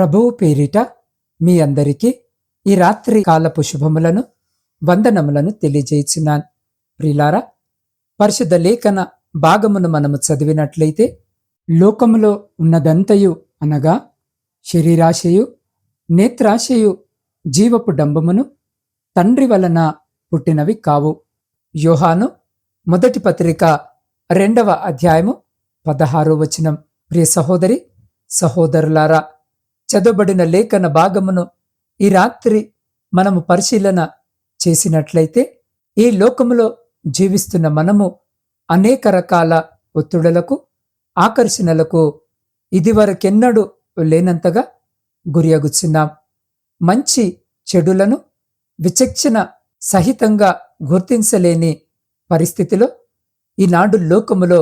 ప్రభువు పేరిట మీ అందరికీ ఈ రాత్రి కాలపు శుభములను వందనములను తెలియజేయుచున్నాను. ప్రిలారా పరిశుద్ధ లేఖన భాగమును మనము చదివినట్లయితే లోకములో ఉన్నదంతయు అనగా శరీరాశయు నేత్రాశయు జీవపు డంబమును తండ్రి వలన పుట్టినవి కావు. యోహాను మొదటి పత్రిక రెండవ అధ్యాయము పదహారో వచనం. ప్రియ సహోదరి సహోదరులారా చదవబడిన లేఖన భాగమును ఈ రాత్రి మనము పరిశీలన చేసినట్లయితే ఈ లోకములో జీవిస్తున్న మనము అనేక రకాల ఒత్తిడులకు ఆకర్షణలకు ఇదివరకెన్నడూ లేనంతగా గురియగుచున్నాం మంచి చెడులను విచక్షణ సహితంగా గుర్తించలేని పరిస్థితిలో ఈనాడు లోకములో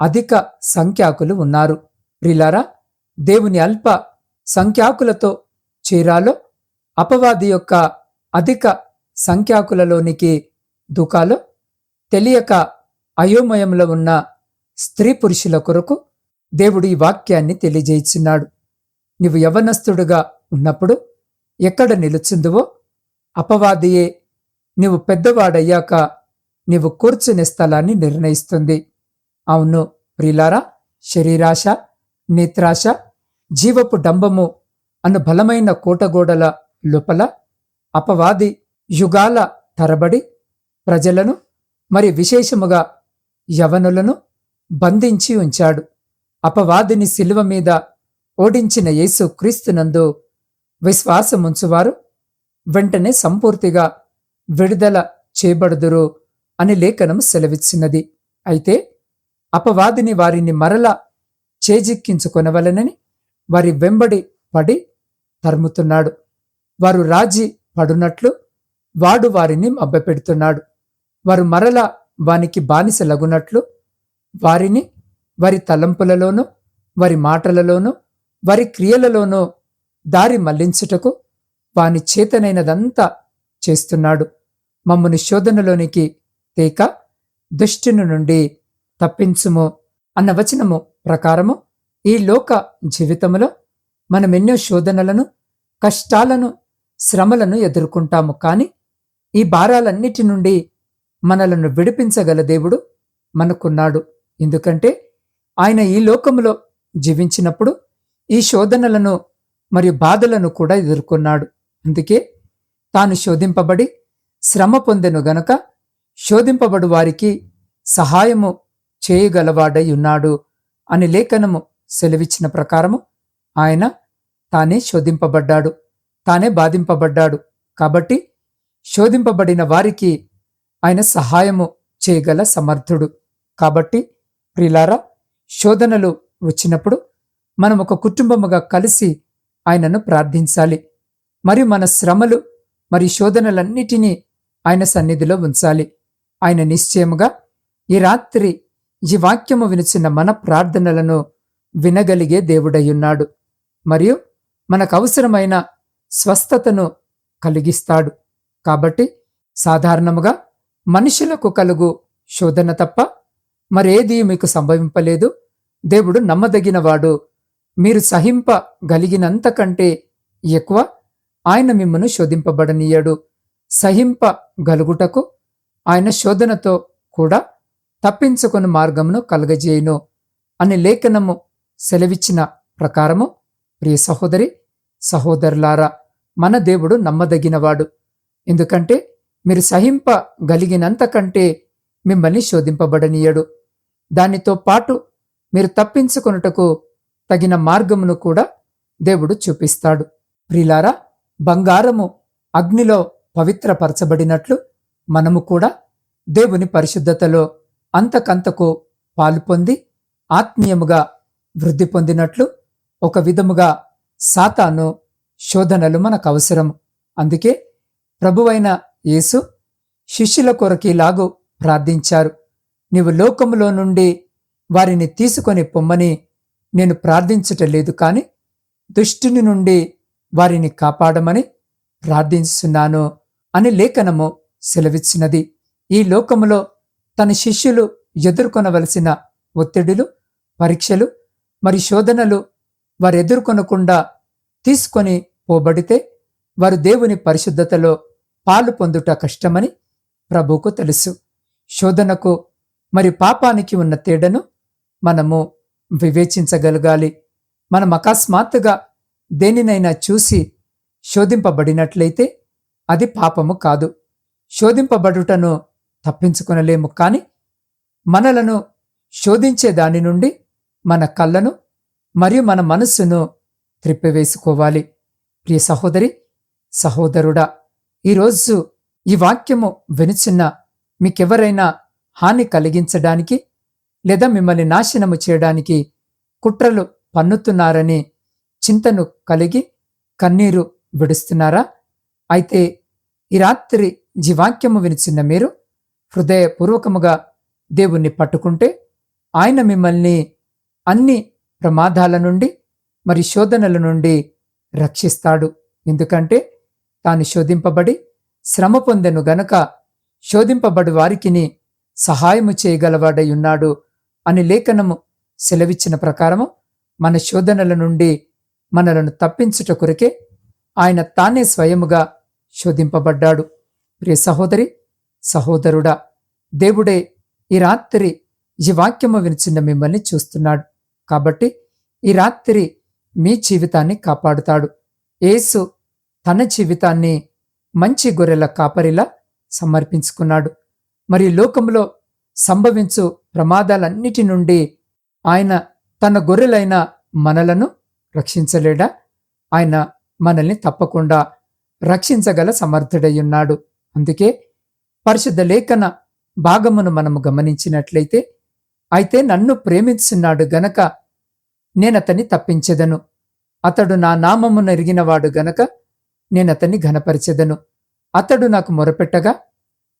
అధిక సంఖ్యాకులు ఉన్నారు. ప్రిలారా దేవుని అల్ప సంఖ్యాకులతో చీరాలో అపవాది యొక్క అధిక సంఖ్యాకులలోనికి దుకాలో తెలియక అయోమయంలో ఉన్న స్త్రీ పురుషుల కొరకు దేవుడు ఈ వాక్యాన్ని తెలియజేయిచున్నాడు నీవు యవనస్తుడుగా ఉన్నప్పుడు ఎక్కడ నిలుచుందువో అపవాదియే నీవు పెద్దవాడయ్యాక నీవు కూర్చునే స్థలాన్ని నిర్ణయిస్తుంది. అవును ప్రిలారా శరీరాశ నేత్రాశ జీవపు డంబము అను బలమైన కోటగోడల లోపల అపవాది యుగాల తరబడి ప్రజలను మరి విశేషముగా యవనులను బంధించి ఉంచాడు. అపవాదిని శిలువ మీద ఓడించిన యేసు క్రీస్తునందు విశ్వాసముంచువారు వెంటనే సంపూర్తిగా విడుదల చేయబడుదురు అని లేఖనం సెలవిచ్చినది. అయితే అపవాదిని వారిని మరల చేజిక్కించుకొనవలనని వారి వెంబడి పడి తరుముతున్నాడు. వారు రాజీ పడునట్లు వాడు వారిని మబ్బపెడుతున్నాడు వారు మరల వానికి బానిసలగునట్లు వారిని వారి తలంపులలోనూ వారి మాటలలోనూ వారి క్రియలలోనూ దారి మళ్ళించుటకు వాని చేతనైనదంతా చేస్తున్నాడు. మమ్మను శోధనలోనికి తేక దుష్టుని నుండి తప్పించుము అన్న వచనము ప్రకారము ఈ లోక జీవితములో మనం ఎన్నో శోధనలను కష్టాలను శ్రమలను ఎదుర్కొంటాము కానీ ఈ భారాలన్నిటి నుండి మనలను విడిపించగల దేవుడు మనకున్నాడు. ఎందుకంటే ఆయన ఈ లోకములో జీవించినప్పుడు ఈ శోధనలను మరియు బాధలను కూడా ఎదుర్కొన్నాడు. అందుకే తాను శోధింపబడి శ్రమ పొందెను గనక శోధింపబడు వారికి సహాయము చేయగలవాడై ఉన్నాడు అని లేఖనము సెలవిచ్చిన ప్రకారము ఆయన తానే శోధింపబడ్డాడు తానే బాధింపబడ్డాడు. కాబట్టి శోధింపబడిన వారికి ఆయన సహాయము చేయగల సమర్థుడు. కాబట్టి ప్రిలారా శోధనలు వచ్చినప్పుడు మనం ఒక కుటుంబముగా కలిసి ఆయనను ప్రార్థించాలి. మరియు మన శ్రమలు మరి శోధనలన్నిటినీ ఆయన సన్నిధిలో ఉంచాలి. ఆయన నిశ్చయముగా ఈ రాత్రి ఈ వాక్యము వినిచిన మన ప్రార్థనలను వినగలిగే దేవుడయ్యున్నాడు. మరియు మనకు అవసరమైన స్వస్థతను కలిగిస్తాడు. కాబట్టి సాధారణముగా మనుషులకు కలుగు శోధన తప్ప మరేదీ మీకు సంభవింపలేదు. దేవుడు నమ్మదగినవాడు. మీరు సహింపగలిగినంతకంటే ఎక్కువ ఆయన మిమ్మను శోధింపబడనీయడు. సహింపగలుగుటకు ఆయన శోధనతో కూడా తప్పించుకుని మార్గమును కలగజేయును అని లేఖనము సెలవిచ్చిన ప్రకారము ప్రియ సహోదరి సహోదరులారా మన దేవుడు నమ్మదగినవాడు. ఎందుకంటే మీరు సహింపగలిగినంతకంటే మిమ్మల్ని శోధింపబడనీయడు. దానితో పాటు మీరు తప్పించుకొనుటకు తగిన మార్గమును కూడా దేవుడు చూపిస్తాడు. ప్రిలారా బంగారము అగ్నిలో పవిత్రపరచబడినట్లు మనము కూడా దేవుని పరిశుద్ధతలో అంతకంతకు పాలు పొంది ఆత్మీయముగా వృద్ధి పొందినట్లు ఒక విధముగా సాతాను శోధనలు మనకు అవసరం అందుకే ప్రభువైన యేసు శిష్యుల కొరకిలాగు ప్రార్థించారు. నీవు లోకములో నుండి వారిని తీసుకొని పొమ్మని నేను ప్రార్థించటలేదు కాని దుష్టుని నుండి వారిని కాపాడమని ప్రార్థిస్తున్నాను అని లేఖనము సెలవిచ్చినది. ఈ లోకములో తన శిష్యులు ఎదుర్కొనవలసిన ఒత్తిడులు పరీక్షలు మరి శోధనలు వారు ఎదుర్కొనకుండా తీసుకొని పోబడితే వారు దేవుని పరిశుద్ధతలో పాలు పొందుట కష్టమని ప్రభువుకు తెలుసు. శోధనకు మరి పాపానికి ఉన్న తేడను మనము వివేచించగలగాలి. మనం అకస్మాత్తుగా దేనినైనా చూసి శోధింపబడినట్లయితే అది పాపము కాదు. శోధింపబడుటను తప్పించుకొనలేము కాని మనలను శోధించే దాని నుండి మన కళ్ళను మరియు మన మనస్సును త్రిప్పివేసుకోవాలి. ప్రియ సహోదరి సహోదరుడా ఈరోజు ఈ వాక్యము వినుచున్న మీకెవరైనా హాని కలిగించడానికి లేదా మిమ్మల్ని నాశనము చేయడానికి కుట్రలు పన్నుతున్నారని చింతను కలిగి కన్నీరు విడుస్తున్నారా? అయితే ఈ రాత్రి ఈ వాక్యము వినిచిన్న మీరు హృదయపూర్వకముగా దేవుణ్ణి పట్టుకుంటే ఆయన మిమ్మల్ని అన్ని ప్రమాదాల నుండి మరి శోధనల నుండి రక్షిస్తాడు. ఎందుకంటే తాను శోధింపబడి శ్రమ పొందెను గనక శోధింపబడి వారికిని సహాయము చేయగలవాడై ఉన్నాడు అని లేఖనము సెలవిచ్చిన ప్రకారము మన శోధనల నుండి మనలను తప్పించుట కొరకే ఆయన తానే స్వయముగా శోధింపబడ్డాడు. ప్రియ సహోదరి సహోదరుడా దేవుడే ఈ రాత్రి ఈ వాక్యము వినిచిన మిమ్మల్ని చూస్తున్నాడు. కాబట్టి ఈ రాత్రి మీ జీవితాన్ని కాపాడుతాడు. యేసు తన జీవితాన్ని మంచి గొర్రెల కాపరిలా సమర్పించుకున్నాడు. మరి లోకంలో సంభవించు ప్రమాదాలన్నిటి నుండి ఆయన తన గొర్రెలైన మనలను రక్షించలేడా? ఆయన మనల్ని తప్పకుండా రక్షించగల సమర్థుడయ్యున్నాడు. అందుకే పరిశుద్ధ లేఖన భాగమును మనము గమనించినట్లయితే అయితే నన్ను ప్రేమించున్నాడు గనక నేనతన్ని తప్పించెదను. అతడు నా నామమును ఎరిగినవాడు గనక నేనతన్ని ఘనపరిచెదను. అతడు నాకు మొరపెట్టగా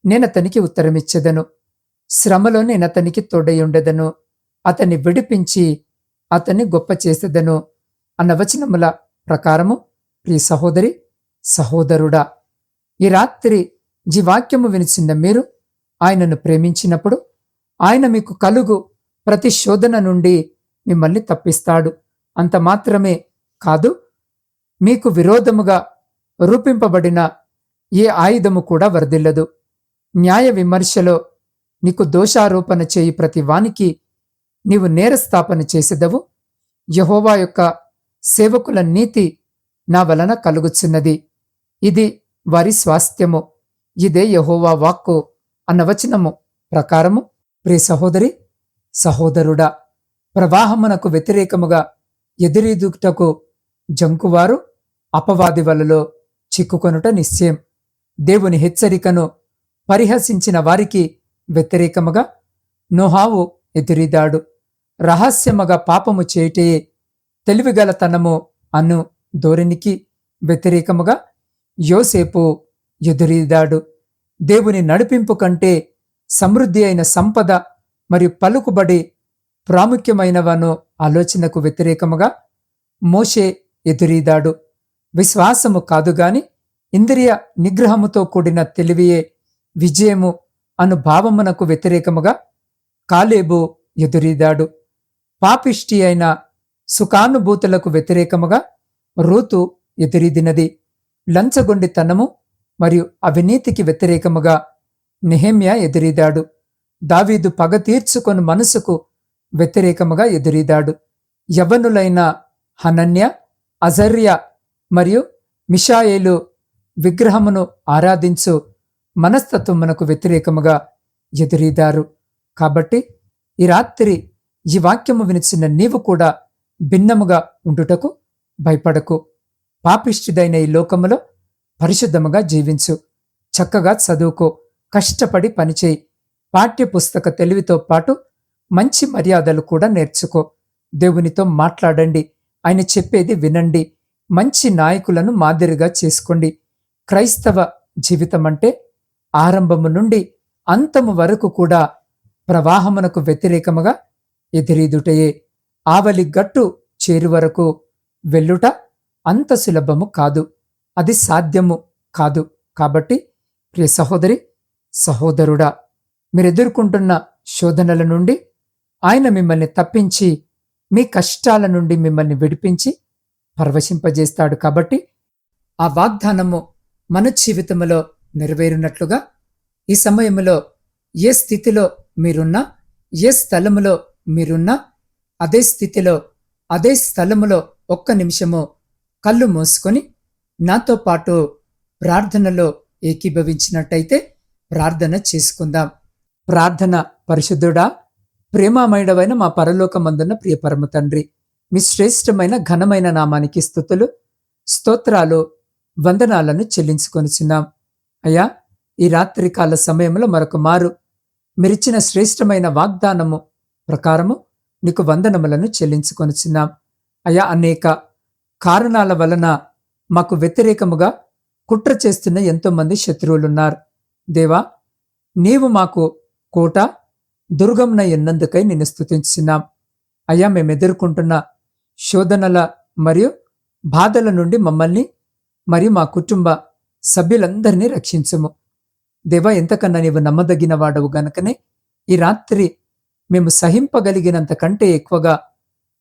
నేనతనికి ఉత్తరమిచ్చెదను. శ్రమలో నేనతనికి తోడయుండెదను. అతన్ని విడిపించి అతన్ని గొప్ప చేసేదను అన్న వచనముల ప్రకారము ప్రియ సహోదరి సహోదరుడా ఈ రాత్రి జీవాక్యము వినిచిన మీరు ఆయనను ప్రేమించినప్పుడు ఆయన మీకు కలుగు ప్రతి శోధన నుండి మిమ్మల్ని తప్పిస్తాడు. అంత మాత్రమే కాదు మీకు విరోధముగా రూపింపబడిన ఏ ఆయుధము కూడా వర్ధిల్లదు న్యాయ విమర్శలో నీకు దోషారోపణ చేయి ప్రతి వానికి నీవు నేరస్థాపన చేసేదవు. యహోవా యొక్క సేవకుల నీతి నా వలన కలుగుచున్నది. ఇది వారి స్వాస్థ్యము. ఇదే యహోవా వాక్కు అన్న వచనము ప్రకారము. ప్రియ సహోదరి సహోదరుడా ప్రవాహమునకు వ్యతిరేకముగా ఎదురీదుటకు జంకువారు అపవాది వలలో చిక్కుకొనుట నిశ్చయం. దేవుని హెచ్చరికను పరిహసించిన వారికి వ్యతిరేకముగా నోహావు ఎదురిదాడు. రహస్యముగా పాపము చేటే తెలివిగలతనము అను ధోరణికి వ్యతిరేకముగా యోసేపు ఎదురీదాడు. దేవుని నడిపింపు కంటే సమృద్ధి అయిన సంపద మరియు పలుకుబడి ప్రాముఖ్యమైనవను ఆలోచనకు వ్యతిరేకముగా మోషే ఎదురీదాడు. విశ్వాసము కాదుగాని ఇంద్రియ నిగ్రహముతో కూడిన తెలివియే విజయము అను భావమునకు వ్యతిరేకముగా కాలేబు ఎదురీదాడు. పాపిష్టి అయిన సుఖానుభూతులకు వ్యతిరేకముగా రూతు ఎదురీదినది. లంచగొండితనము మరియు అవినీతికి వ్యతిరేకముగా నెహమ్య ఎదురీదాడు. దావీదు పగ తీర్చుకొని మనసుకు వ్యతిరేకముగా ఎదురీదాడు. యవనులైన హనన్య అజర్య మరియు మిషాయేలు విగ్రహమును ఆరాధించు మనస్తత్వమునకు వ్యతిరేకముగా ఎదురీదారు. కాబట్టి ఈ రాత్రి ఈ వాక్యము వినిచిన నీవు కూడా భిన్నముగా ఉండుటకు భయపడకు. పాపిష్టిదైన ఈ లోకములో పరిశుద్ధముగా జీవించు. చక్కగా చదువుకో. కష్టపడి పనిచేయి. పాఠ్యపుస్తక తెలివితో పాటు మంచి మర్యాదలు కూడా నేర్చుకో. దేవునితో మాట్లాడండి. ఆయన చెప్పేది వినండి. మంచి నాయకులను మాదిరిగా చేసుకోండి. క్రైస్తవ జీవితం అంటే ఆరంభము నుండి అంతము వరకు కూడా ప్రవాహమునకు వ్యతిరేకముగా ఎదిరీదుటయే. ఆవలి గట్టు చేరు వరకు వెళ్ళుట అంత సులభము కాదు. అది సాధ్యము కాదు. కాబట్టి ప్రియ సహోదరి సహోదరుడా మీరెదుర్కొంటున్న శోధనల నుండి ఆయన మిమ్మల్ని తప్పించి మీ కష్టాల నుండి మిమ్మల్ని విడిపించి పరవశింపజేస్తాడు కాబట్టి ఆ వాగ్దానము మన జీవితంలో నెరవేరునట్లుగా ఈ సమయంలో ఏ స్థితిలో మీరున్నా ఏ స్థలములో మీరున్నా అదే స్థితిలో అదే స్థలములో ఒక్క నిమిషము కళ్ళు మూసుకొని నాతో పాటు ప్రార్థనలో ఏకీభవించినట్టయితే ప్రార్థన చేసుకుందాం. ప్రార్థన పరిశుద్ధుడా ప్రేమామయుడవైన మా పరలోకమందున్న ప్రియ పరమ తండ్రి మీ శ్రేష్టమైన ఘనమైన నామానికి స్థుతులు స్తోత్రాలు వందనాలను చెల్లించుకొనిచున్నాం. అయ్యా ఈ రాత్రికాల సమయంలో మరొక మారు మీరిచ్చిన శ్రేష్టమైన వాగ్దానము ప్రకారము నీకు వందనములను చెల్లించుకొనిచున్నాం. అయా అనేక కారణాల వలన మాకు వ్యతిరేకముగా కుట్ర చేస్తున్న ఎంతోమంది శత్రువులున్నారు. దేవా నీవు మాకు కోట దుర్గమున ఎన్నందుకై నిన్ను స్తుతించున్నాం అయ్యా మేము ఎదుర్కొంటున్న శోధనల మరియు బాధల నుండి మమ్మల్ని మరియు మా కుటుంబ సభ్యులందరినీ రక్షించము. దేవా ఎంతకన్నా నీవు నమ్మదగిన వాడవు గనుకనే ఈ రాత్రి మేము సహింపగలిగినంత కంటే ఎక్కువగా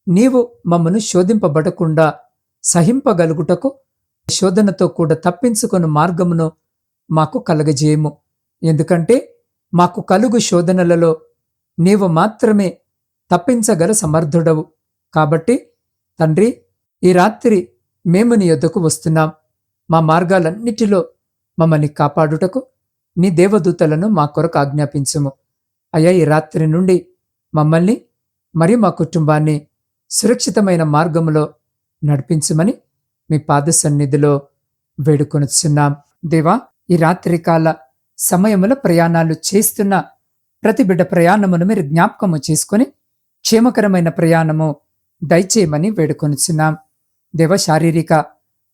నీవు మమ్మను శోధింపబడకుండా సహింపగలుగుటకు శోధనతో కూడా తప్పించుకొని మార్గమును మాకు కలగజేయము. ఎందుకంటే మాకు కలుగు శోధనలలో నీవు మాత్రమే తప్పించగల సమర్థుడవు. కాబట్టి తండ్రి ఈ రాత్రి మేము నీ యొద్దకు వస్తున్నాం. మా మార్గాలన్నిటిలో మమ్మల్ని కాపాడుటకు నీ దేవదూతలను మా కొరకు ఆజ్ఞాపించము. అయ్యా ఈ రాత్రి నుండి మమ్మల్ని మరియు మా కుటుంబాన్ని సురక్షితమైన మార్గములో నడిపించమని మీ పాద సన్నిధిలో వేడుకొనుచున్నాం. దేవా ఈ రాత్రికాల సమయములో ప్రయాణాలు చేస్తున్న ప్రతి బిడ్డ ప్రయాణమును మీరు జ్ఞాపకము చేసుకొని క్షేమకరమైన ప్రయాణము దయచేయమని వేడుకొనుచున్నాం. దేవ శారీరక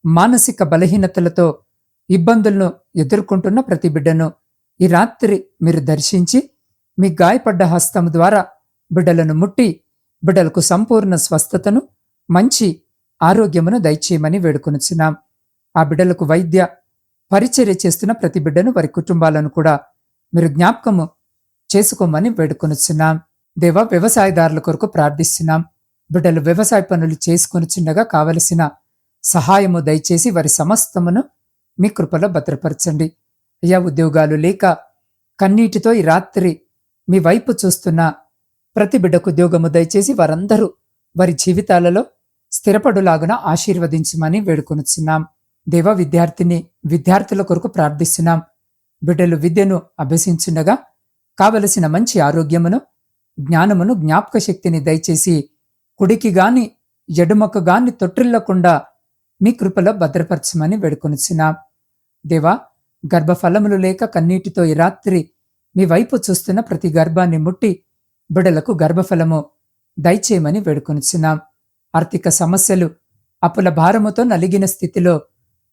మానసిక బలహీనతలతో ఇబ్బందులను ఎదుర్కొంటున్న ప్రతి బిడ్డను ఈ రాత్రి మీరు దర్శించి మీ గాయపడ్డ హస్తం ద్వారా బిడ్డలను ముట్టి బిడ్డలకు సంపూర్ణ స్వస్థతను మంచి ఆరోగ్యమును దయచేయమని వేడుకొనుచున్నాం. ఆ బిడ్డలకు వైద్య పరిచర్య చేస్తున్న ప్రతి బిడ్డను వారి కుటుంబాలను కూడా మీరు జ్ఞాపకము చేసుకోమని వేడుకొనుచున్నాం. దేవ వ్యవసాయదారుల కొరకు ప్రార్థిస్తున్నాం. బిడ్డలు వ్యవసాయ పనులు చేసుకొని చిన్నగా కావలసిన సహాయము దయచేసి వారి సమస్తమును మీ కృపలో భద్రపరచండి. అయ్యా ఉద్యోగాలు లేక కన్నీటితో ఈ రాత్రి మీ వైపు చూస్తున్న ప్రతి బిడ్డకు ఉద్యోగము దయచేసి వారందరూ వారి జీవితాలలో స్థిరపడులాగున ఆశీర్వదించమని వేడుకొనుచున్నాం. దేవ విద్యార్థిని విద్యార్థుల కొరకు ప్రార్థిస్తున్నాం. బిడ్డలు విద్యను అభ్యసించుండగా కావలసిన మంచి ఆరోగ్యమును జ్ఞానమును జ్ఞాపక శక్తిని దయచేసి కుడికి గాని ఎడుమకు గాని తొట్టిల్లకుండా మీ కృపలో భద్రపరచమని వేడుకొనిచ్చినాం దేవా గర్భఫలములు లేక కన్నీటితో ఈ రాత్రి మీ వైపు చూస్తున్న ప్రతి గర్భాన్ని ముట్టి బిడలకు గర్భఫలము దయచేయమని వేడుకొనిచున్నాం. ఆర్థిక సమస్యలు అప్పుల భారముతో నలిగిన స్థితిలో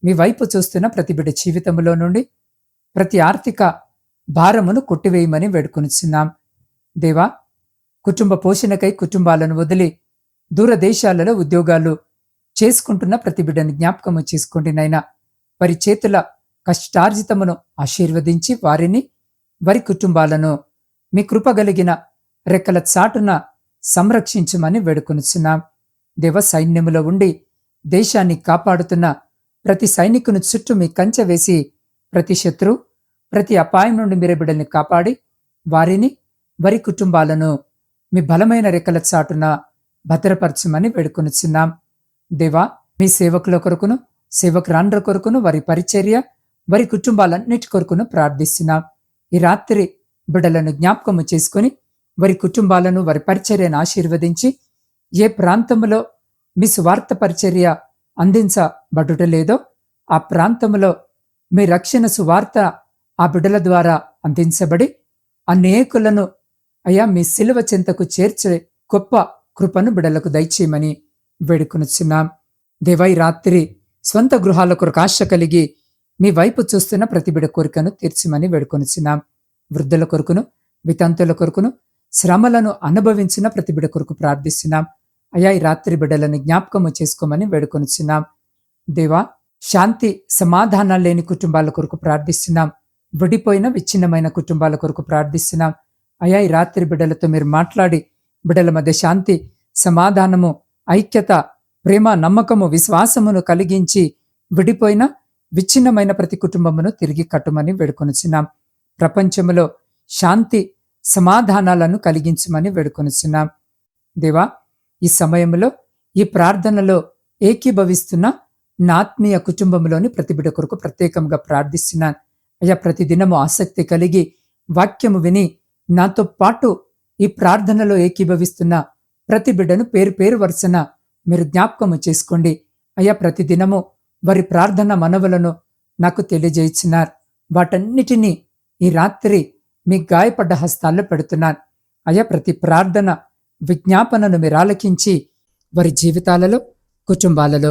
మీ వైపు చూస్తున్న ప్రతి బిడ్డ జీవితంలో నుండి ప్రతి ఆర్థిక భారమును కొట్టివేయమని వేడుకొనిచున్నాం. దేవా కుటుంబ పోషణకై కుటుంబాలను వదిలి దూరదేశాలలో ఉద్యోగాలు చేసుకుంటున్న ప్రతి బిడ్డని జ్ఞాపకము చేసుకోండి నైనా వారి చేతుల కష్టార్జితమును ఆశీర్వదించి వారిని వారి కుటుంబాలను మీ కృపగలిగిన రెక్కల చాటున సంరక్షించమని వేడుకొనిచున్నాం. దేవ సైన్యములో ఉండి దేశాన్ని కాపాడుతున్న ప్రతి సైనికుని చుట్టూ మీ కంచె వేసి ప్రతి శత్రు ప్రతి అపాయం నుండి మీరే బిడ్డల్ని కాపాడి వారిని వారి కుటుంబాలను మీ బలమైన రెక్కల చాటున భద్రపరచమని వేడుకొనిచున్నాం. దేవా మీ సేవకుల కొరకును సేవకురాండ్ర కొరకును వారి పరిచర్య వారి కుటుంబాలన్నిటి కొరకును ప్రార్థిస్తున్నాం. ఈ రాత్రి బిడ్డలను జ్ఞాపకము చేసుకుని వారి కుటుంబాలను వారి పరిచర్యను ఆశీర్వదించి ఏ ప్రాంతంలో మీ స్వార్థ పరిచర్య అందించ అందించబడుట లేదో ఆ ప్రాంతంలో మీ రక్షణ సువార్త ఆ బిడ్డల ద్వారా అందించబడి అనేకులను అయా మీ శిలువ చెంతకు చేర్చే గొప్ప కృపను బిడలకు దయచేయమని వేడుకొనుచున్నాం. దేవై రాత్రి స్వంత గృహాల కొరకు ఆశ కలిగి మీ వైపు చూస్తున్న ప్రతి బిడ కోరికను తీర్చమని వేడుకొనుచున్నాం. వృద్ధుల కొరకును వితంతుల కొరకును శ్రమలను అనుభవించిన ప్రతి బిడ కొరకు ప్రార్థిస్తున్నాం. అయా ఈ రాత్రి బిడ్డలను జ్ఞాపకము చేసుకోమని వేడుకొనుచున్నాం. దేవా శాంతి సమాధానాలు లేని కుటుంబాల కొరకు ప్రార్థిస్తున్నాం. విడిపోయిన విచ్ఛిన్నమైన కుటుంబాల కొరకు ప్రార్థిస్తున్నాం. అయా ఈ రాత్రి బిడ్డలతో మీరు మాట్లాడి బిడ్డల మధ్య శాంతి సమాధానము ఐక్యత ప్రేమ నమ్మకము విశ్వాసమును కలిగించి విడిపోయిన విచ్ఛిన్నమైన ప్రతి కుటుంబమును తిరిగి కట్టుమని వేడుకొనుచున్నాం. ప్రపంచంలో శాంతి సమాధానాలను కలిగించమని వేడుకొనుచున్నాం. దేవా ఈ సమయంలో ఈ ప్రార్థనలో ఏకీభవిస్తున్న నా ఆత్మీయ కుటుంబంలోని ప్రతి బిడ్డ కొరకు ప్రత్యేకంగా ప్రార్థిస్తున్నాను అయ్యా ప్రతిదినము ఆసక్తి కలిగి వాక్యము విని నాతో పాటు ఈ ప్రార్థనలో ఏకీభవిస్తున్న ప్రతి బిడ్డను పేరు పేరు వరుసన మీరు జ్ఞాపకము చేసుకోండి. అయ్యా ప్రతిదినము వారి ప్రార్థన మనవులను నాకు తెలియజేయించినారు వాటన్నిటినీ ఈ రాత్రి మీ గాయపడ్డ హస్తాల్లో పెడుతున్నాను. అయ్యా ప్రతి ప్రార్థన విజ్ఞాపనను మీరు ఆలకించి వారి జీవితాలలో కుటుంబాలలో